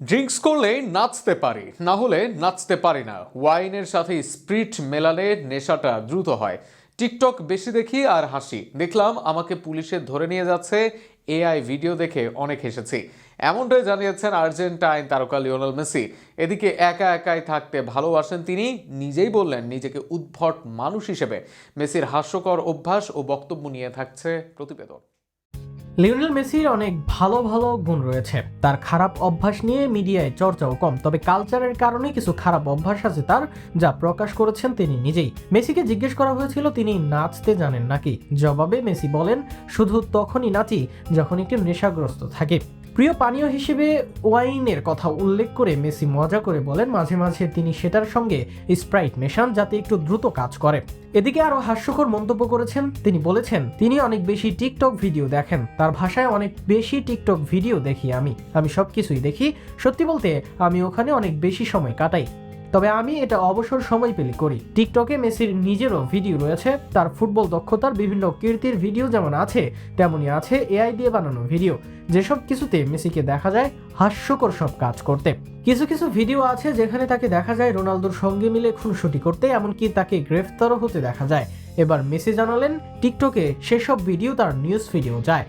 Drinks করলে নাচতে পারি, না হলে নাচতে পারি না। ওয়াইনের সাথে স্প্রিট মেলালে নেশাটা দ্রুত হয়। টিকটক বেশি দেখি আর হাসি। দেখলাম আমাকে পুলিশে ধরে নিয়ে যাচ্ছে। এআই ভিডিও দেখে অনেক হেসেছি। এমনটাই জানিয়েছেন আর্জেন্টাইন তারকা লিওনাল মেসি। এদিকে একা একাই থাকতে ভালোবাসেন তিনি। নিজেই বললেন, নিজেকে উদ্ভট মানুষ হিসেবে। মেসির হাস্যকর অভ্যাস ও বক্তব্য নিয়ে থাকছে প্রতিবেদন। লিওনেল মেসির অনেক ভালো ভালো গুণ রয়েছে। তার খারাপ অভ্যাস নিয়ে মিডিয়ায় চর্চাও কম, তবে কালচারের কারণে কিছু খারাপ অভ্যাস আছে তার, যা প্রকাশ করেছেন তিনি নিজেই। মেসিকে জিজ্ঞেস করা হয়েছিল, তিনি নাচতে জানেন নাকি? জবাবে মেসি বলেন, শুধু তখনই নাচি যখন একটি নেশাগ্রস্ত থাকে। প্রিয় পানীয় হিসেবে ওয়াইনের কথা উল্লেখ করে মেসি মজা করে বলেন, মাঝে মাঝে তিনি সেটার সঙ্গে স্প্রাইট মেশান যাতে একটু দ্রুত কাজ করে। এদিকে আরও হাস্যকর মন্তব্য করেছেন, তিনি বলেছেন, তিনি অনেক বেশি টিকটক ভিডিও দেখেন, তার ভাষায় অনেক বেশি টিকটক ভিডিও দেখি আমি। আমি সবকিছুই দেখি। সত্যি বলতে, আমি ওখানে অনেক বেশি সময় কাটাই। তবে আমি এটা অবসর সময় পেলে করি। টিকটকে মেসির নিজেরও ভিডিও রয়েছে, তার ফুটবল দক্ষতার বিভিন্ন কীর্তির ভিডিও যেমন আছে, তেমনই আছে এআই দিয়ে বানানো ভিডিও। যেসব কিছুতে মেসিকে দেখা যায়, হাস্যকর সব কাজ করতে। কিছু কিছু ভিডিও আছে যেখানে তাকে দেখা যায় রোনালদোর সঙ্গে মিলে খুনসুটি করতে, এমনকি তাকে গ্রেফতারও হতে দেখা যায়। এবার মেসি জানালেন, টিকটকে সেসব ভিডিও তার নিউজ ভিডিও যায়।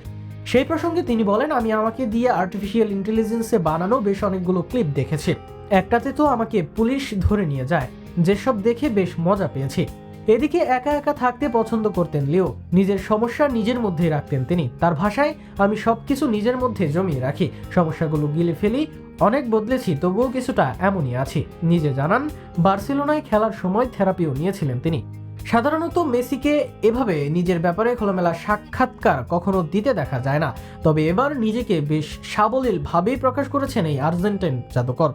সেই প্রসঙ্গে তিনি বলেন, আমি আমাকে দিয়ে আর্টিফিশিয়াল ইন্টেলিজেন্সে বানানো বেশ অনেকগুলো ক্লিপ দেখেছি। একটাতে তো আমাকে পুলিশ ধরে নিয়ে যায়। যেসব দেখে বেশ মজা পেয়েছি। এদিকে একা একা থাকতে পছন্দ করতেন লিও। নিজের সমস্যা নিজের মধ্যেই রাখতেন তিনি। তার ভাষায়, আমি সবকিছু নিজের মধ্যে জমিয়ে রাখি। সমস্যাগুলো গিলে ফেলি, অনেক বদলেছি, তবুও কিছুটা এমনই আছি। নিজে জানান, বার্সেলোনায় খেলার সময় থেরাপিও নিয়েছিলেন তিনি। সাধারণত মেসিকে এভাবে নিজের ব্যাপারে খোলামেলা সাক্ষাৎকার কখনো দিতে দেখা যায় না। তবে এবার নিজেকে বেশ সাবলীল ভাবেই প্রকাশ করেছেন এই আর্জেন্টাইন জাদুকর।